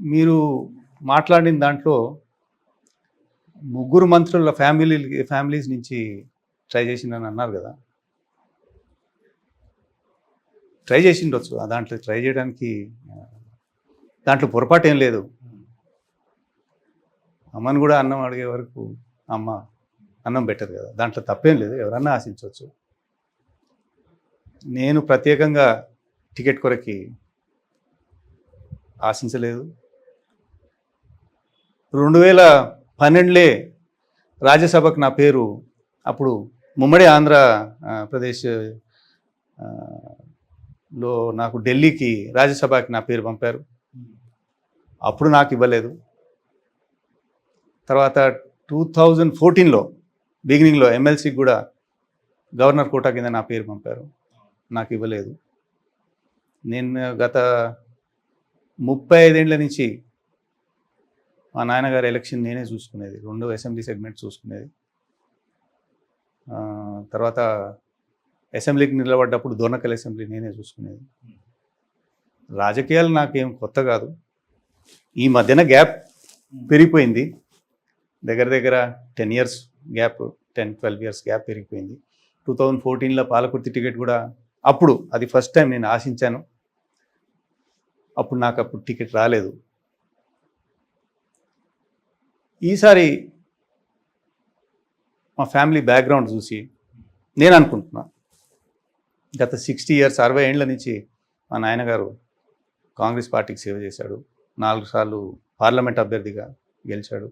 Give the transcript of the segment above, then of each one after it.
మీరు మాట్లాడిన దాంట్లో ముగ్గురు మంత్రుల ఫ్యామిలీ ఫ్యామిలీస్ నుంచి ట్రై చేసిందని అన్నారు కదా. ట్రై చేసిండొచ్చు. ఆ దాంట్లో ట్రై చేయడానికి దాంట్లో పొరపాటు ఏం లేదు. అమ్మని కూడా అన్నం అడిగే వరకు అమ్మ అన్నం పెట్టదు కదా. దాంట్లో తప్పేం లేదు. ఎవరన్నా ఆశించవచ్చు నేను ప్రత్యేకంగా టికెట్ కొరకి ఆశించలేదు. రెండు వేల పన్నెండులే రాజ్యసభకు నా పేరు. అప్పుడు ముమ్మడి ఆంధ్ర ప్రదేశ్లో నాకు ఢిల్లీకి రాజ్యసభకి నా పేరు పంపారు. అప్పుడు నాకు ఇవ్వలేదు. తర్వాత టూ థౌజండ్ ఫోర్టీన్లో బిగినింగ్లో ఎమ్మెల్సీకి కూడా గవర్నర్ కోటా కింద నా పేరు పంపారు. నాకు ఇవ్వలేదు. నేను గత ముప్పై ఐదేళ్ళ నుంచి మా నాన్నగారి ఎలక్షన్ నేనే చూసుకునేది. రెండు అసెంబ్లీ సెగ్మెంట్ చూసుకునేది. తర్వాత అసెంబ్లీకి నిలబడ్డప్పుడు దొర్నకల్ అసెంబ్లీ నేనే చూసుకునేది. రాజకీయాలు నాకేం కొత్త కాదు. ఈ మధ్యన గ్యాప్ పెరిగిపోయింది. దగ్గర దగ్గర ten years gap ten twelve years gap పెరిగిపోయింది. టూ థౌజండ్ ఫోర్టీన్లో పాలకుర్తి టికెట్ కూడా అప్పుడు అది ఫస్ట్ టైం నేను ఆశించాను. అప్పుడు నాకు అప్పుడు టికెట్ రాలేదు. ఈసారి మా ఫ్యామిలీ బ్యాక్గ్రౌండ్ చూసి నేను అనుకుంటున్నా గత సిక్స్టీ ఇయర్స్ అరవై ఏళ్ళ నుంచి మా నాయనగారు కాంగ్రెస్ పార్టీకి సేవ చేశాడు. నాలుగు సార్లు పార్లమెంట్ అభ్యర్థిగా గెలిచాడు.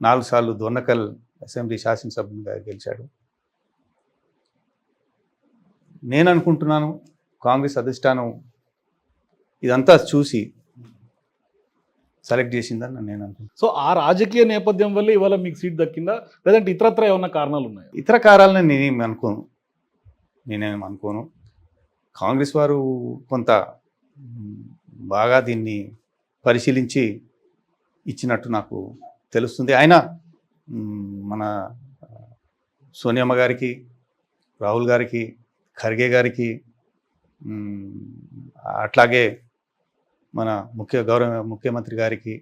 నాలుగు సార్లు దొన్నకల్ అసెంబ్లీ శాసనసభ్యునిగా గెలిచాడు. నేను అనుకుంటున్నాను కాంగ్రెస్ అధిష్టానం ఇదంతా చూసి సెలెక్ట్ చేసిందని నేను అనుకుంటున్నాను. సో ఆ రాజకీయ నేపథ్యం వల్ల ఇవాళ మీకు సీట్ దక్కిందా? లేదంటే ఇతరత్ర ఏమన్నా కారణాలు ఉన్నాయా? ఇతర కారాలను నేనేం అనుకోను. నేనేం అనుకోను. కాంగ్రెస్ వారు కొంత బాగా దీన్ని పరిశీలించి ఇచ్చినట్టు నాకు తెలుస్తుంది. అయినా మ్, మన సోనియమ్మ గారికి రాహుల్ గారికి ఖర్గే గారికి అట్లాగే మన ముఖ్య గౌరవ ముఖ్యమంత్రి గారికి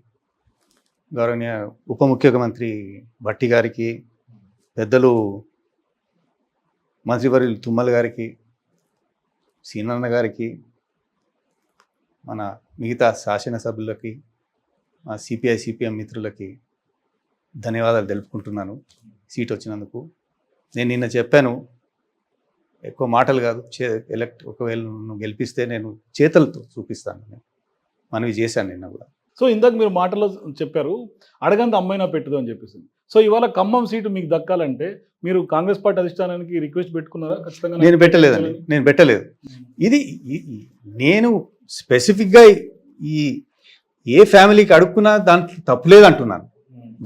గౌరవనీయ ఉప ముఖ్యమంత్రి భట్టి గారికి పెద్దలు మంత్రివర్యులు తుమ్మల గారికి సీనన్న గారికి మన మిగతా శాసనసభ్యులకి మా సిపిఐ సిపిఎం మిత్రులకి ధన్యవాదాలు తెలుపుకుంటున్నాను సీట్ వచ్చినందుకు. నేను నిన్న చెప్పాను ఎక్కువ మాటలు కాదు చే ఎలక్ట్ ఒకవేళ నన్ను గెలిపిస్తే నేను చేతలతో చూపిస్తాను. నేను మనవి చేశాను నిన్న కూడా. సో ఇందాక మీరు మాటలో చెప్పారు అడగంత అమ్మైనా పెట్టదు అని చెప్పేసి సో ఇవాళ ఖమ్మం సీటు మీకు దక్కాలంటే మీరు కాంగ్రెస్ పార్టీ అధిష్టానానికి రిక్వెస్ట్ పెట్టుకున్నారా? ఖచ్చితంగా నేను పెట్టలేదండి. నేను పెట్టలేదు. ఇది నేను స్పెసిఫిక్గా ఈ ఏ ఫ్యామిలీకి అడుక్కున్నా దాంట్లో తప్పులేదు అంటున్నాను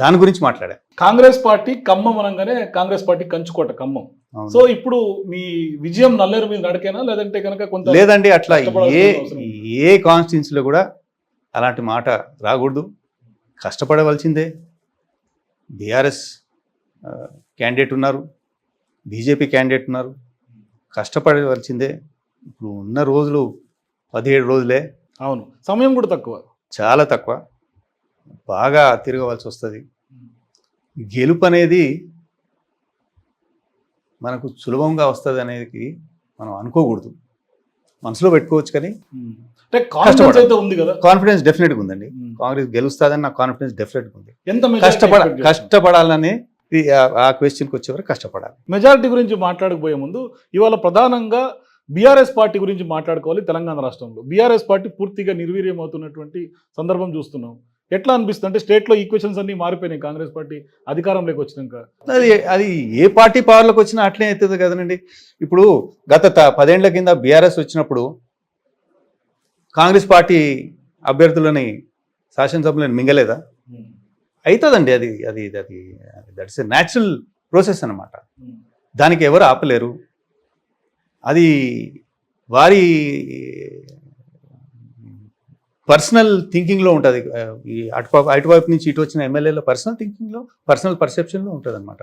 దాని గురించి మాట్లాడా. కాంగ్రెస్ పార్టీ ఖమ్మం అనగానే కాంగ్రెస్ పార్టీ కంచుకోట ఖమ్మం. సో ఇప్పుడు మీ విజయం నల్లేరు మీద నడకేనా? లేదంటే కనుక కొంత లేదండి అట్లా ఏ. ఏ కాన్స్టిట్యున్సీలో కూడా అలాంటి మాట రాకూడదు. కష్టపడవలసిందే. బీఆర్ఎస్ క్యాండిడేట్ ఉన్నారు. బీజేపీ క్యాండిడేట్ ఉన్నారు. కష్టపడవలసిందే. ఇప్పుడు ఉన్న రోజులు పదిహేడు రోజులే. అవును. సమయం కూడా తక్కువ. చాలా తక్కువ. బాగా తిరగవలసి వస్తుంది. గెలుపు అనేది మనకు సులభంగా వస్తుంది అనేది మనం అనుకోకూడదు. మనసులో పెట్టుకోవచ్చు కానీ అంటే కాన్ఫిడెన్స్. అయితే ఉంది కదా? కాన్ఫిడెన్స్ డెఫినెట్గా ఉందండి. కాంగ్రెస్ గెలుస్తుందని నాకు కాన్ఫిడెన్స్ డెఫినెట్గా ఉంది. ఎంత కష్టపడ కష్టపడాలని ఆ క్వశ్చన్కి వచ్చేవరకు కష్టపడాలి. మెజారిటీ గురించి మాట్లాడకపోయే ముందు ఇవాళ ప్రధానంగా బీఆర్ఎస్ పార్టీ గురించి మాట్లాడుకోవాలి తెలంగాణ రాష్ట్రంలో. బీఆర్ఎస్ పార్టీ పూర్తిగా నిర్వీర్యం అవుతున్నటువంటి సందర్భం చూస్తున్నాం. ఎట్లా అనిపిస్తుంది? అంటే స్టేట్లో ఈక్వేషన్స్ అన్ని మారిపోయినాయి కాంగ్రెస్ పార్టీ అధికారంలోకి వచ్చినాక. అది అది ఏ పార్టీ పవర్లోకి వచ్చినా అట్లే అవుతుంది కదనండి ఇప్పుడు గత పదేండ్ల కింద బీఆర్ఎస్ వచ్చినప్పుడు కాంగ్రెస్ పార్టీ అభ్యర్థులని శాసనసభలను మింగలేదా? అవుతుందండి అది అది అది దట్స్ ఎ న్యాచురల్ ప్రాసెస్ అన్నమాట. దానికి ఎవరు ఆపలేరు? అది వారి పర్సనల్ థింకింగ్లో ఉంటుంది. ఈ అటువైపు అటువైపు నుంచి ఇటు వచ్చిన ఎమ్మెల్యేల పర్సనల్ థింకింగ్లో పర్సనల్ పర్సెప్షన్లో ఉంటుంది అనమాట